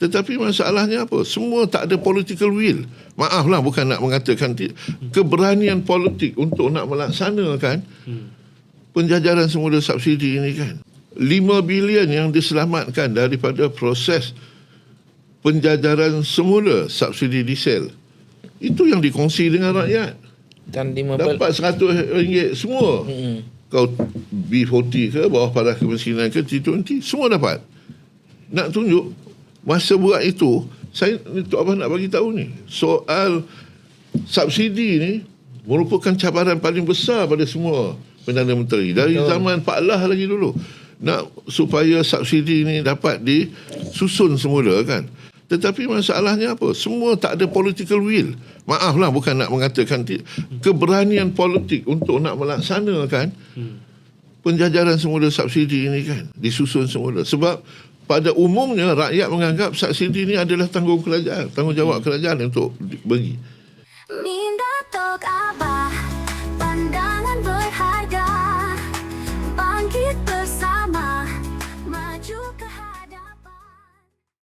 Tetapi masalahnya apa? Semua tak ada political will. Maaflah bukan nak mengatakan keberanian politik untuk nak melaksanakan penjajaran semula subsidi ini kan. 5 bilion yang diselamatkan daripada proses penjajaran semula subsidi diesel. Itu yang dikongsi dengan rakyat. Dan 15 Dapat RM100 semua. Hmm. Kau B40 ke bawah paras kemiskinan ke T20 semua dapat. Nak tunjuk masa buat itu saya Tok Abah nak bagi tahu ni. Soal subsidi ni merupakan cabaran paling besar pada semua Perdana Menteri. Dari Betul. zaman Pak Lah lagi dulu. Nak supaya subsidi ni dapat disusun semula kan? Tetapi masalahnya apa? Semua tak ada political will. Maaflah bukan nak mengatakan keberanian politik untuk nak melaksanakan penjajaran semula subsidi ini kan? Disusun semula. Sebab pada umumnya rakyat menganggap subsidi ini adalah tanggung kerajaan tanggungjawab kerajaan untuk bagi Minda Talk Abang